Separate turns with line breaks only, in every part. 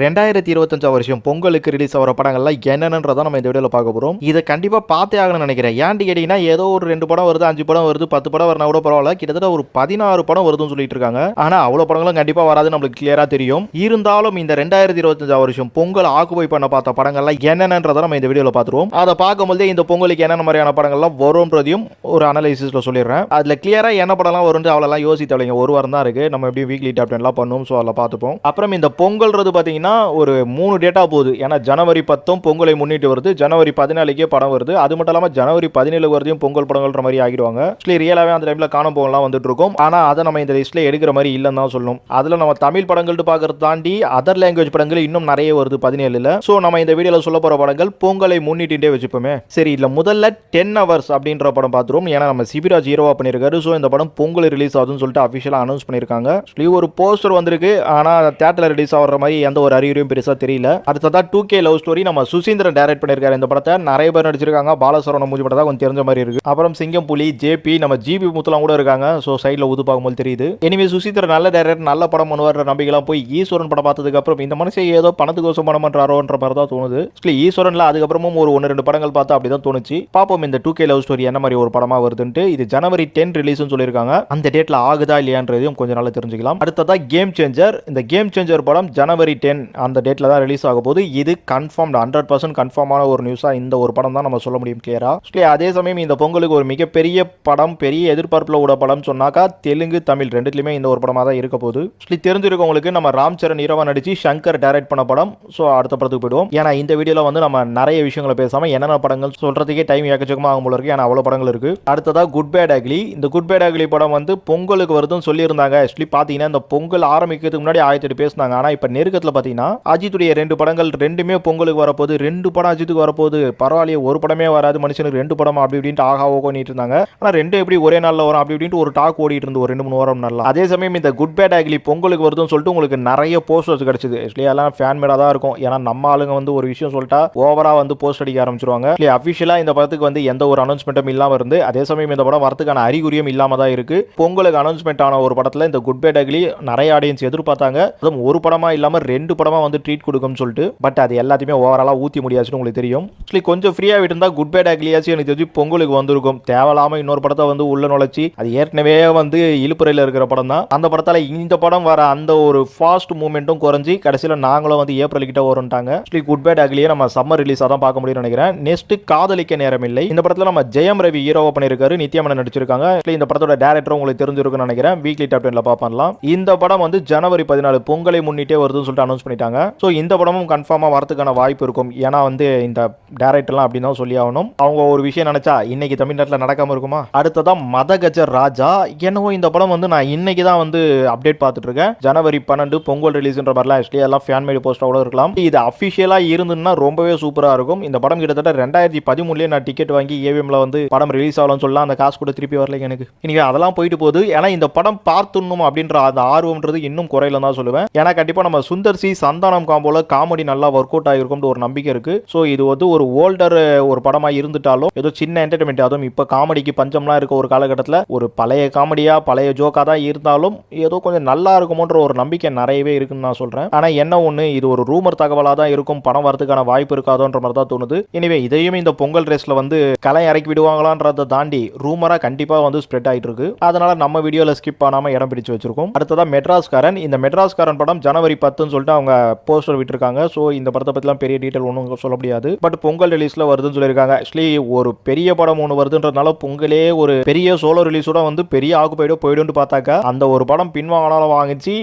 ரெண்டாயிரத்தி இருபத்தஞ்சாம் வருஷம் பொங்கலுக்கு ரிலீஸ் ஆகிற படங்கள்லாம் என்னென்னதான் நம்ம இந்த வீடியோவில் பார்க்க போகிறோம் இதை கண்டிப்பாக பார்த்தே ஆகணும்னு நினைக்கிறேன். ஏன்டி கேட்டிங்கன்னா ஏதோ ஒரு ரெண்டு படம் வருது அஞ்சு படம் வருது பத்து படம் வரனா கூட பரவாயில்ல. கிட்டத்தட்ட ஒரு பதினாறு படம் வருதுன்னு சொல்லிட்டு இருக்காங்க. ஆனால் அவ்வளோ படங்களும் கண்டிப்பாக வராது நம்மளுக்கு கிளியராக தெரியும். இருந்தாலும் இந்த ரெண்டாயிரத்தி இருபத்தஞ்சாம் வருஷம் பொங்கல் ஆக்குபை பண்ண பார்த்த படங்கள்லாம் என்னென்னதான் நம்ம இந்த வீடியோவில் பார்த்துருவோம். அதை பார்க்கும்போதே இந்த பொங்கலுக்கு என்னென்ன மாதிரியான படங்கள்லாம் வரும்ன்றதையும் ஒரு அனலைசிஸில் சொல்லிடுறேன். அதில் கிளியராக என்ன படம்லாம் வரும்னு அவ்வளோலாம் யோசித்தவளைங்க ஒரு வாரம் தான் இருக்குது நம்ம எப்படியும் வீக்லி டாப் டென்லாம் பண்ணுவோம் ஸோ அதில் பார்த்துப்போம். அப்புறம் இந்த பொங்கல்ன்றது பார்த்தீங்கன்னா ஒரு மூணு டேட்டா போகுது. ஏன்னா ஜனவரி பத்தும் பொங்கலை முன்னிட்டு வருது. ஜனவரி பதினாலுக்கே படம் வருது. அது மட்டும் இல்லாமல் ஜனவரி பதினேழு வரதையும் பொங்கல் படங்கள்ன்ற மாதிரி ஆகிடுவாங்க. ஆக்சுவலி ரியலாகவே அந்த டைமில் காணும் போகலாம் வந்துட்டு இருக்கும். ஆனால் அதை நம்ம இந்த லிஸ்ட்டில் எடுக்கிற மாதிரி இல்லைன்னு தான் சொல்லணும். அதில் நம்ம தமிழ் படங்கள்ட்டு பார்க்கறது தாண்டி அதர் லாங்குவேஜ் படங்கள் இன்னும் நிறைய வருது பதினேழுல. ஸோ நம்ம இந்த வீடியோவில் சொல்ல போகிற படங்கள் பொங்கலை முன்னிட்டுட்டே வச்சுப்போமே. சரி இல்லை முதல்ல டென் ஹவர்ஸ் அப்படின்ற படம் பார்த்துருவோம். ஏன்னா நம்ம சிபிராஜ் ஹீரோவாக பண்ணியிருக்காரு. ஸோ இந்த படம் பொங்கல் ரிலீஸ் ஆகுதுன்னு சொல்லிட்டு அஃபிஷியலாக அனௌன்ஸ் பண்ணியிருக்காங்க. ஒரு போஸ்டர் வந்திருக்கு. ஆனால் தேட்டரில் ரிலீஸ் ஆகிற மாதிரி எந்த ஒரு அறிகுறியும் பெருசாக தெரியல. அடுத்ததா டூ கே லவ் ஸ்டோரி நம்ம சுசீந்திரன் டைரக்ட் பண்ணியிருக்காரு இந்த படத்தை. நிறைய பேர் நடிச்சிருக்காங்க. பாலசரவண மூஞ்சி படம் தான் கொஞ்சம் தெரிஞ்ச மாதிரி இருக்கு. அப்புறம் சிங்கம் புலி ஜேபி நம்ம ஜிபி முத்துலாம் கூட இருக்காங்க. ஸோ சைடில் ஊது பார்க்கும்போது தெரியுது. எனிவே சுசீந்திரன் நல்ல டைரக்டர் நல்ல படம் பண்ணுவார் நம்பிக்கைலாம் போய் ஈஸ்வரன் படம் பார்த்ததுக்கு அப்புறம் இந்த மனுஷன் ஏதோ பணத்துக்கோசம் படம் பண்ணுறாரோன்ற மாதிரி தான் தோணுது. ஆக்சுவலி ஈஸ்வரன்ல அதுக்கப்புறமும் ஒரு ஒன்று ரெண்டு படங்கள் பார்த்தா அப்படி தான் தோணுச்சு. பார்ப்போம் இந்த டூ கே லவ் ஸ்டோரி என்ன மாதிரி ஒரு படமா வருதுன்ட்டு. இது ஜனவரி டென் ரிலீஸ்னு சொல்லியிருக்காங்க. அந்த டேட்ல ஆகுதா இல்லையான்றதையும் கொஞ்சம் நல்லா தெரிஞ்சுக்கலாம். அடுத்ததாக கேம் சேஞ்சர் இந்த கேம் சேஞ்சர் படம் ஜனவரி டென் அந்த டேட்ல தான் ரிலீஸ் ஆக போது இது கன்ஃபார்ம் ஹண்ட்ரட் பர்சன்ட் கன்ஃபார்மான ஒரு நியூஸா இந்த ஒரு படம் தான் நம்ம சொல்ல முடியும் கிளியரா அதே சமயம் இந்த பொங்கலுக்கு ஒரு மிகப்பெரிய படம் பெரிய எதிர்பார்ப்புல உள்ள படம் சொன்னாக்கா தெலுங்கு தமிழ் ரெண்டுத்துலயுமே இந்த ஒரு படமா தான் இருக்க போகுது. ஆக்சுவலி தெரிஞ்சிருக்கவங்களுக்கு நம்ம ராம் சரண் இரவா நடிச்சு சங்கர் டைரக்ட் பண்ண படம். ஸோ அடுத்த படத்துக்கு போயிடுவோம். ஏன்னா இந்த வீடியோல வந்து நம்ம நிறைய விஷயங்களை பேசாம என்னென்ன படங்கள் சொல்றதுக்கே டைம் ஏக்கச்சக்கமா ஆகும் போல இருக்கு. ஏன்னா அவ்வளோ படங்கள் இருக்கு. அடுத்ததா குட் பேட் அக்லி இந்த குட் பேட் அக்லி படம் வந்து பொங்கலுக்கு வருதுன்னு சொல்லியிருந்தாங்க. ஆக்சுவலி பார்த்தீங்கன்னா இந்த பொங்கல் ஆரம்பிக்கிறதுக்கு முன்னாடி ஆயிரத்தி எட்டு பேசினாங்க. ஆனால் இப்போ நெருக்கத்தில் பார்த்தீங்கன்னா அஜித்துடைய ரெண்டு படங்கள் ரெண்டுமே பொங்கலுக்கு வரப்போகுது. ரெண்டு படம் அஜித்துக்கு வரப்போகுது. பரவாயில்லையே ஒரு படமே வராது. மனுஷனுக்கு ரெண்டு படம்? அப்படி இப்படின்ட்டு ஆகா ஓகோனிட்டு இருந்தாங்க ஆனால் ரெண்டு எப்படி ஒரே நாளில் வரும்? அப்படி இப்படின்ட்டு ஒரு டாக் ஓடிட்டு இருந்து ஒரு ரெண்டு மூணு வாரம் நல்லா அதே சமயம் இந்த குட் பேட் அக்லி பொங்கலுக்கு வருதுன்னு சொல்லிட்டு உங்களுக்கு நிறைய போஸ்டர்ஸ் கிடைச்சது. ஆக்சுவலி எல்லாம் ஃபேன் மேடாக தான் இருக்கும். ஏன்னா நம்ம ஆளுங்க வந்து ஒரு விஷயம் சொல்லிட்டா ஓவரா வந்து போஸ்ட் அடிக்க ஆரம்பிச்சிருவாங்க. இல்லை அஃபிஷியலாக இந்த படத்துக்கு வந்து எந்த ஒரு அனௌன்ஸ்மெண்ட்டும் இல்லாமல் இருந்து அதே சமயம் இந்த படம் வரத்துக்கான அறிகுறியும் இல்லாமல் தான் இருக்கு. பொங்கலுக்கு அனௌன்ஸ்மெண்ட் ஆன ஒரு படத்தில் இந்த குட் பேட் அக்லி நிறைய ஆடியன்ஸ் எதிர்பார்த்தாங்க. அதுவும் ஒரு படமா இல்லாமல் ரெண்டு படம் வந்து ட்ரீட் கொடுக்கும்னு சொல்லிட்டு பட் அது எல்லாத்தையுமே ஓவராலாக ஊற்றி முடியாதுன்னு உங்களுக்கு தெரியும். ஆக்சுவலி கொஞ்சம் ஃப்ரீயாக விட்டுருந்தா குட் பேட் அக்லியாச்சும் எனக்கு தெரிஞ்சு பொங்கலுக்கு வந்திருக்கும். தேவையில்லாம இன்னொரு படத்தை வந்து உள்ள நுழைச்சி அது ஏற்கனவே வந்து இழுப்புறையில் இருக்கிற படம் தான். அந்த படத்தால் இந்த படம் வர அந்த ஒரு ஃபாஸ்ட் மூமெண்ட்டும் குறைஞ்சி கடைசியில் நாங்களும் வந்து ஏப்ரல் கிட்ட வரும்ட்டாங்க. ஆக்சுவலி குட் பேட் அக்லியே நம்ம சம்மர் ரிலீஸாக தான் பார்க்க முடியும்னு நினைக்கிறேன். நெக்ஸ்ட் காதலிக்க நேரம் இல்லை. இந்த படத்தில் நம்ம ஜெயம் ரவி ஹீரோவா பண்ணியிருக்காரு நித்யமன் நடிச்சிருக்காங்க. இந்த படத்தோட டேரக்டர் உங்களுக்கு தெரிஞ்சிருக்குன்னு நினைக்கிறேன். வீக்லி டாப் டென்ல பார்ப்பலாம் இந்த படம் வந்து ஜனவரி பதினாலு பொங்கலை முன்னிட்டே வருதுன்னு சொல்லிட்டு அனௌன்ஸ் பண்ணிட்டாங்க. ஸோ இந்த படமும் கன்ஃபார்மாக வரதுக்கான வாய்ப்பு இருக்கும். ஏன்னா வந்து இந்த டேரக்டர்லாம் அப்படி தான் சொல்லி ஆகணும் அவங்க ஒரு விஷயம் நினைச்சா இன்னைக்கு தமிழ்நாட்டில் நடக்காம இருக்குமா? அடுத்ததா மதகஜர் ராஜா. என்னவோ இந்த படம் வந்து நான் இன்னைக்கு தான் வந்து அப்டேட் பார்த்துட்டு இருக்கேன். ஜனவரி பன்னெண்டு பொங்கல் ரிலீஸ்ன்ற மாதிரிலாம் ஆக்சுவலி எல்லாம் ஃபேன் மேடு போஸ்டரோட இருக்கலாம். இது அஃபிஷியலாக இருந்துன்னா ரொம்பவே சூப்பராக இருக்கும். இந்த படம் கிட்டத்தட்ட ரெண்டாயிரத்தி பதிமூணுலேயே நான் டிக்கெட் வாங்கி ஏவிஎம்ல வந்து படம் ரிலீஸ் ஆகலாம்னு சொல்லலாம். அந்த காசு கூட திருப்பி வரல எனக்கு. இன்னைக்கு அதெல்லாம் போயிட்டு போகுது. ஏன்னா இந்த படம் பார்த்துடணும் அப்படின்ற அந்த ஆர்வம்ன்றது இன்னும் குறையில தான் சொல்லுவேன். ஏன்னா கண்டிப்பாக நம்ம சுந்தர் சி சந்தானம் காம்போல காமெடி நல்லா ஒர்க் அவுட் ஆகிருக்கும்னு ஒரு நம்பிக்கை இருக்கு. ஸோ இது வந்து ஒரு ஓல்டர் ஒரு படமாக இருந்துட்டாலும் ஏதோ சின்ன என்டர்டைன்மெண்ட் அதுவும் இப்போ காமெடிக்கு பஞ்சம்லாம் இருக்க ஒரு காலகட்டத்தில் ஒரு பழைய காமெடியா பழைய ஜோக்காக தான் இருந்தாலும் ஏதோ கொஞ்சம் நல்லா இருக்குமோன்ற ஒரு நம்பிக்கை நிறையவே இருக்குன்னு நான் சொல்கிறேன் ஆனால் என்ன ஒன்று இது ஒரு ரூமர் தகவலாக தான் இருக்கும் படம் வரதுக்கான வாய்ப்பு இருக்காதோன்ற மாதிரி தான் தோணுது. எனவே இதையும் இந்த பொங்கல் ரேஸில் வந்து களை இறக்கி விடுவாங்களான்றதை தாண்டி ரூமராக கண்டிப்பாக வந்து ஸ்ப்ரெட் ஆகிட்டு இருக்கு. அதனால நம்ம வீடியோவில் ஸ்கிப் பண்ணாமல் இடம் பிடிச்சு வச்சிருக்கோம். அடுத்ததா மெட்ராஸ்காரன். இந்த மெட்ராஸ்காரன் படம் ஜனவரி பத்துன்னு சொல்லிட்டு அவங்க போஸ்டர் விட்டுருக்காங்க. ஸோ இந்த படத்தை பற்றிலாம் பெரிய டீட்டெயில் ஒன்றும் சொல்ல முடியாது. பட் பொங்கல் ரிலீஸில் வருதுன்னு சொல்லியிருக்காங்க. ஆக்சுவலி ஒரு பெரிய படம் ஒன்று வருதுன்றதுனால பொங்கலே ஒரு பெரிய சோலோ ரிலீஸோட வந்து பெரிய ஆக்குப்பைடோ போயிடும்னு பார்த்தாக்கா அந்த ஒரு படம் பின்வாங்கினாலும் வாங்கிச்சு.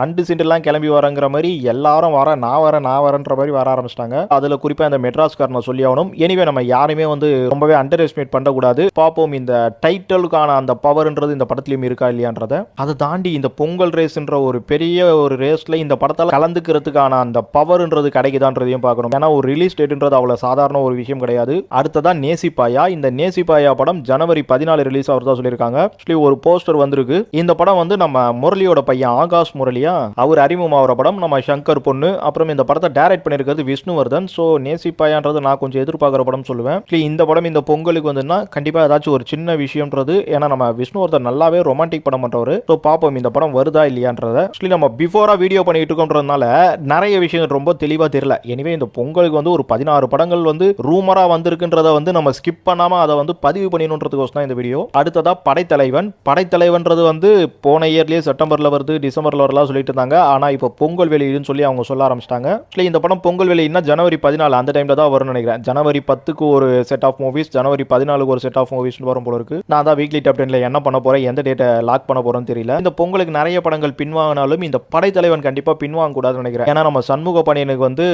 நண்டு சிண்டுலாம் கிளம்பி வரங்கிற மாதிரி எல்லாரும் வர நான் வரேன் நான் வரேன்ற மாதிரி வர ஆரம்பிச்சிட்டாங்க. அதில் குறிப்பாக இந்த மெட்ராஸ்காரனை சொல்லி ஆகணும். எனிவே நம்ம யாருமே வந்து ரொம்பவே அண்டர் எஸ்டிமேட் பண்ணக்கூடாது. பார்ப்போம் இந்த டைட்டலுக்கான அந்த பவர்ன்றது இந்த படத்துலையும் இருக்கா இல்லையான்றத. அதை தாண்டி இந்த பொங்கல் ரேஸ்ன்ற ஒரு பெரிய ஒரு ரேஸில் இந்த படத்தால் கலந்துக்கிறதுக்கான அந்த பவர்ன்றது கிடைக்குதான்றதையும் பார்க்கணும். ஏன்னா ஒரு ரிலீஸ் டேட்ன்றது அவ்வளோ சாதாரண ஒரு விஷயம் கிடையாது. அடுத்ததான் நேசிப்பாயா? இந்த நேசிப்பாயா படம் ஜனவரி பதினாலு ரிலீஸ் ஆகிறதா சொல்லியிருக்காங்க. ஆக்சுவலி ஒரு போஸ்டர் வந்திருக்கு. இந்த படம் வந்து நம்ம முரளியோட பையன் ஆகாஷ் முரளியா? அவர் அறிமுகமாகிற படம். நம்ம சங்கர் பொண்ணு. அப்புறம் இந்த படத்தை டைரக்ட் பண்ணியிருக்கிறது விஷ்ணுவர்தன். ஸோ நேசிப்பாயான்றது நான் கொஞ்சம் எதிர்பார்க்குற படம் சொல்லுவேன். இந்த படம் இந்த பொங்கலுக்கு வந்துன்னா கண்டிப்பாக ஏதாச்சும் ஒரு சின்ன விஷயம்ன்றது. ஏன்னா நம்ம விஷ்ணுவர்தன் நல்லாவே ரொமான்டிக் படம் பண்ணுறவர் ஸோ பார்ப்போம் இந்த படம் வருதா இல்லையான்றத. ஆக்சுவலி நம்ம பிஃபோராக வீடியோ பண்ணிட்டு இருக்கோன்றதுனால நிறைய விஷயங்கள் ரொம்ப தெளிவாக தெரியல. எனவே இந்த பொங்கலுக்கு வந்து ஒரு பதினாறு படங்கள் வந்து ரூமராக வந்திருக்குன்றத வந்து நம்ம ஸ்கிப் பண்ணாமல் அதை வந்து பதிவு பண்ணிடணுன்றதுக்கோசம் தான் இந்த வீடியோ அடுத்ததாக படைத்தலைவன். படைத்தலைவன்றது வந்து போன இயர்லேயே செப்டம்பரில் வருது டிசம்பரில் வரலாம் சொல்லிட்டு இருந்தாங்க. ஆனால் இப்போ பொங்கல் வெளியிடுன்னு சொல்லி அவங்க சொல்ல ஆரம்பிச்சிட்டாங்க. ஆக்சுவலி இந்த படம் பொங்கல் வெளியினா ஜனவரி பதினாலு அந்த டைமில் தான் வரும்னு நினைக்கிறேன். ஜனவரி பத்துக்கு ஒரு செட் ஆஃப் மூவிஸ் ஜனவரி பதினாலுக்கு ஒரு செட் ஆஃப் மூவிஸ் வரும் போல இருக்கு. நான் தான் வீக்லி டாப் டென்ல என்ன பண்ண போறேன் எந்த டேட்டை லாக் பண்ண போறேன்னு தெரியல. இந்த பொங்கலுக்கு நிறைய படங்கள் பின்வாங்கினாலும் இந்த படைத்தலைவன் கண்டிப்பாக பின்வாங்க கூடாதுன்னு நினைக்கிறேன். ஏன்னா நம்ம சண்முக பணியனுக்கு வந்து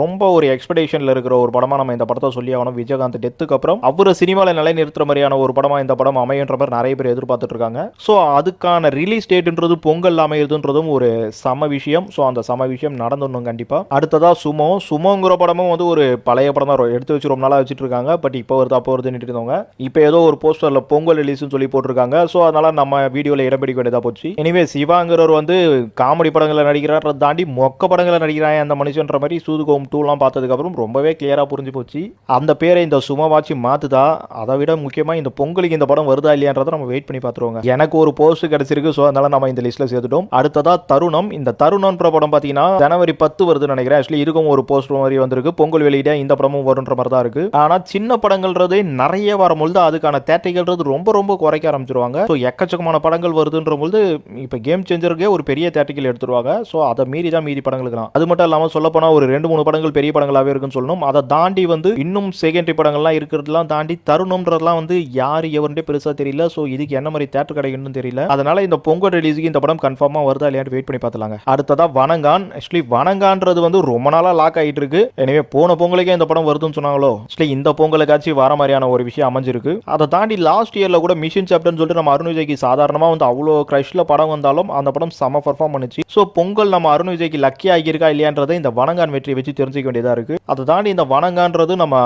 ரொம்ப ஒரு எக்ஸ்பெக்டேஷன்ல இருக்கிற ஒரு படமா நம்ம இந்த படத்தை சொல்லி ஆகணும். விஜயகாந்த் டெத்துக்கு அப்புறம் அவரை சினிமாவில் நிலைநிறுத்துற மாதிரியான ஒரு படமா இந்த படம் அமையன்ற மாதிரி நிறைய பேர் எதிர்பார்த்துட்டு இருக்காங்க. ஸோ அதுக்கான ரிலீஸ் டேட்டுன்றது பொங்கல் அமையுதுன்றதும் ஒரு சம விஷயம். ஸோ அந்த சம விஷயம் நடந்துடணும் கண்டிப்பா. அடுத்ததா சுமோ. சுமோங்கிற படமும் வந்து ஒரு பழைய படம் தான் எடுத்து வச்சு ரொம்ப நாளாக வச்சுட்டு இருக்காங்க. பட் இப்போ வருது அப்போ வருதுன்னு இருந்தவங்க. இப்போ ஏதோ ஒரு போஸ்டர்ல பொங்கல் ரிலீஸ்னு சொல்லி போட்டிருக்காங்க. ஸோ அதனால நம்ம வீடியோவில் இடம் பிடிக்க வேண்டியதா போச்சு. எனிவே சிவாங்கிறவர் வந்து காமெடி படங்களை நடிக்கிறார தாண்டி மொக்க படங்களை நடிக்கிறாங்க அந்த மனுஷன்ற மாதிரி சூதுகோம் டூலாம் பார்த்ததுக்கப்புறம் ரொம்பவே கிளியராக புரிஞ்சு போச்சு. அந்த பேரை இந்த சுமவாச்சி மாற்றுதா அதை விட முக்கியமாக இந்த பொங்கலுக்கு இந்த படம் வருதா இல்லையான்றதை நம்ம வெயிட் பண்ணி பார்த்துருவோங்க. எனக்கு ஒரு போஸ்ட் கிடைச்சிருக்கு ஸோ அதனால நம்ம இந்த லிஸ்ட்டில் சேர்த்துட்டோம். அடுத்ததா தருணம். இந்த தருணம்ன்ற படம் பார்த்தீங்கன்னா ஜனவரி பத்து வருதுன்னு நினைக்கிறேன். ஆக்சுவலி இதுக்கும் ஒரு போஸ்ட் மாதிரி வந்திருக்கு. பொங்கல் வெளியிட இந்த படமும் வருன்ற மாதிரி தான் இருக்கு. ஆனால் சின்ன படங்கள்ன்றது நிறைய வரும்பொழுது அதுக்கான தேட்டைகள்ன்றது ரொம்ப ரொம்ப குறைக்க ஆரம்பிச்சிருவாங்க. ஸோ எக்கச்சக்கமான படங்கள் வருதுன்ற பொழுது இப்போ கேம் சேஞ்சருக்கே ஒரு பெரிய தேட்டைகள் எடுத்துருவாங்க. ஸோ அதை மீறி தான் மீதி படங்களுக்கு படங்களுக்குலாம் அது மட்டும் இல்லாமல் சொல்ல போனால் ஒரு ரெண்டு மூணு படங்கள் பெரிய படங்களாகவே இருக்குன்னு சொல்லணும். அதை தாண்டி வந்து இன்னும் செகண்டரி படங்கள்லாம் இருக்கிறதுலாம் தாண்டி தருணம்ன்றதுலாம் வந்து யார் எவருடைய பெருசாக தெரியல. ஸோ இதுக்கு என்ன மாதிரி தேட்டர் கிடைக்கணும்னு தெரியல. அதனால இந்த பொங்கல் ரிலீஸுக்கு இந்த படம் கன்ஃபார்மாக வருதா இல்லையான்னு வெயிட் பண்ணி பார்த்துலாங்க. அடுத்ததா வனங்கான் ஆக்சுவலி வனங்கான்றது வந்து ரொம்ப நாளாக லாக் ஆகிட்டு இருக்கு. எனவே போன பொங்கலுக்கே இந்த படம் வருதுன்னு சொன்னாங்களோ? ஆக்சுவலி இந்த பொங்கலுக்காச்சும் வர மாதிரியான ஒரு விஷயம் அமைஞ்சிருக்கு. அதை தாண்டி லாஸ்ட் இயரில் கூட மிஷின் சாப்டர்னு சொல்லிட்டு நம்ம அருண் விஜய்க்கு சாதாரணமாக வந்து அவ்வளோ கிரஷில் படம் வந்தாலும் அந்த படம் செம பர்ஃபார்ம் பண்ணுச்சு. ஸோ பொங்கல் நம்ம அருண் விஜய்க்கு லக்கி ஆகியிருக்கா இல்லையான்றதை இந்த வனங்கான் வெற்றி வச்சு தெரிஞ்சுக்க வேண்டியதாக இருக்குது அதை தாண்டி இந்த வனங்கான்றது நம்ம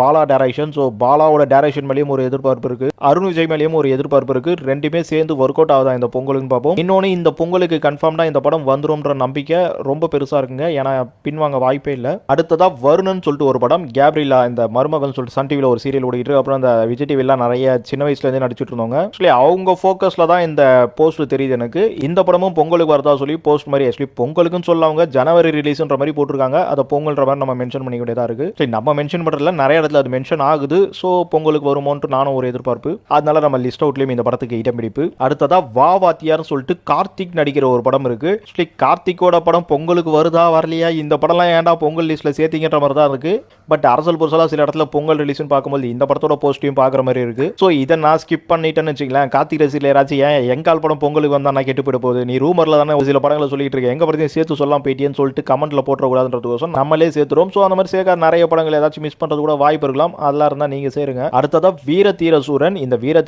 பாலா டேரக்ஷன் ஸோ பாலாவோட டேரக்ஷன் மேலேயும் ஒரு எதிர்பார்ப்பு இருக்குது அருண் விஜய் மேலேயும் ஒரு எதிர்பார்ப்பு இருக்குது ரெண்டுமே சேர்ந்து ஒர்க் அவுட் ஆகுதா இந்த பொங்கலுன்னு பார்ப்போம். இன்னொன்று இந்த பொங்கலுக்கு கன்ஃபார்ம்டாக இந்த படம் வந்துரும்ன்ற நம்பிக்கை ரொம்ப பெருசாக இருக்குங்க. ஏன்னா பின்வாங்க வாய்ப்பே இல்லை. அடுத்ததாக வருணன் சொல்லிட்டு ஒரு படம். கேப்ரிலா இந்த மருமகன் சொல்லிட்டு சன் டிவியில் ஒரு சீரியல் ஓடிட்டு அப்புறம் அந்த விஜய் டிவிலாம் நிறைய சின்ன வயசுலேருந்தே நடிச்சிட்டு இருந்தவங்க. ஆக்சுவலி அவங்க ஃபோக்கஸில் தான் இந்த போஸ்ட் தெரியுது எனக்கு. இந்த படமும் பொங்கலுக்கு வரதா சொல்லி போஸ்ட் மாதிரி ஆக்சுவலி பொங்கலுக்குன்னு சொல்ல அவங்க ஜனவரி ரிலீஸ்ன்ற மாதிரி போட்டிருக்காங்க. அதை பொங்கல்ன்ற மாதிரி நம்ம மென்ஷன் பண்ணிக்க வேண்டியதாக இருக்கு. சரி நம்ம மென்ஷன் பண்றதுல நிறைய இடத்துல அது மென்ஷன் ஆகுது. ஸோ பொங்கலுக்கு வருமோன்ட்டு நானும் ஒரு எதிர்பார்ப்பு. அதனால நம்ம லிஸ்ட் அவுட்லயும் இந்த படத்துக்கு இடம் பிடிப்பு. அடுத்ததா வா வாத்தியார்னு சொல்லிட்டு கார்த்திக் நடிக்கிற ஒரு படம் இருக்கு. ஆக்சுவலி கார்த்திக்கோட படம் பொங்கலுக்கு வருதா வரலையா? இந்த படம்லாம் ஏன்டா பொங்கல் லிஸ்ட்ல சேர்த்திங்கன்ற மாதிரி தான் இருக்கு. பட் அரசல் புரசலா சில இடத்துல பொங்கல் ரிலீஸ்னு பார்க்கும்போது இந்த படத்தோட போஸ்டையும் பார்க்குற மாதிரி இருக்கு. ஸோ இதை நான் ஸ்கிப் பண்ணிட்டேன்னு வச்சுக்கலாம் கார்த்திக் ரசிகர் யாராச்சும் ஏன் எங்கால் படம் பொங்கலுக்கு வந்தா நான் கெட்டு போயிட போகுது? நீ ரூமர்ல தானே ஒரு சில படங்களை சொல்லிட்டு இருக்கேன் எங்க படத்தையும் சேர்த்து சொல்ல படம்லாம் போயிட்டேன்னு சொல்லிட்டு கமெண்ட்ல போட்டுறக்கூடாதுன்றதுக்கோசம் நம்மளே சேர்த்துருவோம். ஸோ அந்த மாதிரி சேர்க்க நிறைய படங்கள் ஏதாச்சும் மிஸ் பண்றது கூட வாய்ப்பு இருக்கலாம். அதெல்லாம் இருந்தா நீங்க சேருங்க. அடுத்ததா வீர இந்த வீர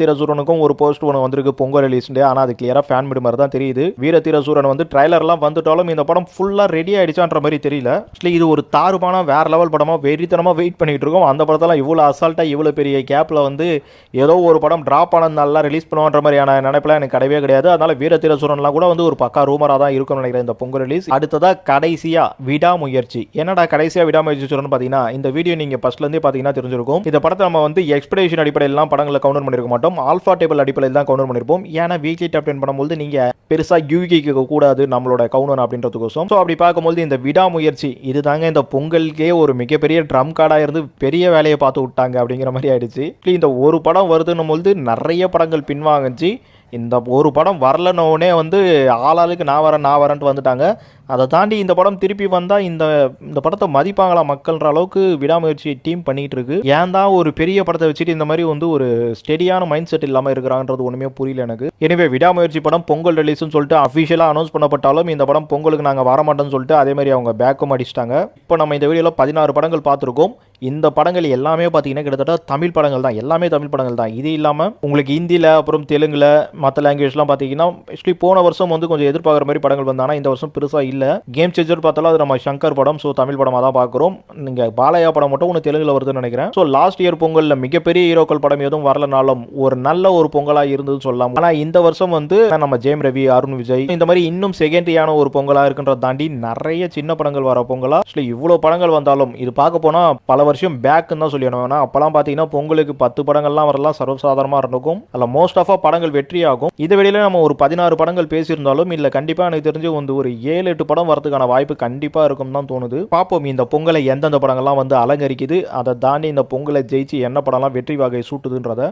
ஒரு போஸ்ட் ஒன்று வந்திருக்கு பொங்கல் ரிலீஸ் ஆனா அது கிளியரா ஃபேன் மீடு மாதிரி தான் தெரியுது. வீர தீரசூரன் வந்து ட்ரைலர்லாம் வந்துட்டாலும் இந்த படம் ஃபுல்லா ரெடி ஆயிடுச்சான்ற மாதிரி தெரியல. ஆக்சுவலி இது ஒரு தாறுபான வேற லெவல் படமா வெறித்தனமா வெயிட் பண்ணிட்டு இருக்கோம். அந்த படத்தெல்லாம் இவ்வளோ அசால்ட்டா இவ்வளோ பெரிய கேப்ல வந்து ஏதோ ஒரு படம் டிராப் நல்லா ரிலீஸ் பண்ணுவான்ற மாதிரியான நினைப்பெல்லாம் எனக்கு கிடையவே கிடையாது. அதனால வீர கூட வந்து ஒரு பக்கா ரூமரா தான் இருக்கும்னு நினைக்கிறேன் இந்த பொங்கல் ரிலீஸ் அடுத்ததாக கடைசியா விடாமுயற்சி. என்னடா கடைசியாக விடாமுயற்சி சொல்லணும்னு பார்த்தீங்கன்னா இந்த வீடியோ நீங்கள் ஃபஸ்ட்லேருந்தே பார்த்தீங்கன்னா தெரிஞ்சிருக்கும். இந்த படத்தை நம்ம வந்து எக்ஸ்பெக்டேஷன் அடிப்படையிலாம் படங்களை கவுண்டர் பண்ணிருக்க மாட்டோம். ஆல்ஃபா டேபிள் அடிப்படையில் தான் கவுண்டர் பண்ணியிருப்போம் ஏன்னா வீக்லி டாப் டென் பண்ணும்போது நீங்கள் பெருசாக யூகிக்க கூடாது நம்மளோட கவுண்டர் அப்படின்றதுக்கோசம். ஸோ அப்படி பார்க்கும்போது இந்த விடாமுயற்சி இதுதாங்க இந்த பொங்கலுக்கே ஒரு மிகப்பெரிய ட்ரம் கார்டாக இருந்து பெரிய வேலையை பார்த்து விட்டாங்க அப்படிங்கிற மாதிரி ஆயிடுச்சு. இந்த ஒரு படம் வருதுன்னும் போது நிறைய படங்கள் பின்வாங்கிச்சு. இந்த ஒரு படம் வரலனோடனே வந்து ஆளாளுக்கு நான் வரேன் நான் வரேன்ட்டு வந்துட்டாங்க. அதை தாண்டி இந்த படம் திருப்பி வந்தால் இந்த இந்த படத்தை மதிப்பாங்களா மக்கள்ன்ற அளவுக்கு விடாமுயற்சி டீம் பண்ணிகிட்டு இருக்கு ஏன் தான் ஒரு பெரிய படத்தை வச்சுட்டு இந்த மாதிரி வந்து ஒரு ஸ்டெடியான மைண்ட் செட் இல்லாமல் இருக்கிறாங்கன்றது ஒன்றுமே புரியல எனக்கு. எனவே விடாமுயற்சி படம் பொங்கல் ரிலீஸ்னு சொல்லிட்டு அஃபிஷியலாக அனௌன்ஸ் பண்ணப்பட்டாலும் இந்த படம் பொங்கலுக்கு நாங்கள் வரமாட்டோம்னு சொல்லிட்டு அதே மாதிரி அவங்க பேக்கும் அடிச்சிட்டாங்க. இப்போ நம்ம இந்த வீடியோவில் பதினாறு படங்கள் பார்த்துருக்கோம். இந்த படங்கள் எல்லாமே பார்த்தீங்கன்னா கிட்டத்தட்ட தமிழ் படங்கள் தான். எல்லாமே தமிழ் படங்கள் தான். இது இல்லாமல் உங்களுக்கு ஹிந்தியில் அப்புறம் தெலுங்குல மற்ற லாங்குவேஜ்லாம் பார்த்தீங்கன்னா ஆக்சுவலி போன வருஷம் வந்து கொஞ்சம் எதிர்பார்க்குற மாதிரி படங்கள் வந்தானா இந்த வருஷம் பெருசாக இல்லை. கேம் சேஞ்சர் பார்த்தாலும் அது நம்ம சங்கர் படம் ஸோ தமிழ் படமாக தான் பார்க்குறோம். நீங்கள் பாலையா படம் மட்டும் ஒன்று தெலுங்குல வருதுன்னு நினைக்கிறேன். ஸோ லாஸ்ட் இயர் பொங்கலில் மிகப்பெரிய ஹீரோக்கள் படம் எதுவும் வரலனாலும் ஒரு நல்ல ஒரு பொங்கலாக இருந்ததுன்னு சொல்லலாம். ஆனால் இந்த வருஷம் வந்து நம்ம ஜெயம் ரவி அருண் விஜய் இந்த மாதிரி இன்னும் செகண்டரியான ஒரு பொங்கலாக இருக்குன்றத தாண்டி நிறைய சின்ன படங்கள் வர பொங்கலாக ஆக்சுவலி இவ்வளோ படங்கள் வந்தாலும் இது பார்க்க போனால் பல வருஷம் பேக்குன்னு தான் சொல்லணும் ஏன்னா அப்போலாம் பார்த்தீங்கன்னா பொங்கலுக்கு பத்து படங்கள்லாம் வரலாம். சர்வசாதாரணமாக இருக்கும் அதில் மோஸ்ட் ஆஃப் படங்கள் வெற்றியாகும். இது வெளியில நம்ம ஒரு பதினாறு படங்கள் பேசியிருந்தாலும் இல்லை கண்டிப்பாக எனக்கு தெரிஞ்சு வந்து ஒரு ஏழு எட்டு படம் வரதுக்கான வாய்ப்பு கண்டிப்பாக இருக்கும் தான் தோணுது. பார்ப்போம் இந்த பொங்கலை எந்தெந்த படங்கள்லாம் வந்து அலங்கரிக்குது அதை தாண்டி இந்த பொங்கலை ஜெயிச்சு என்ன படம்லாம் வெற்றி வகை சூட்டுதுன்றத.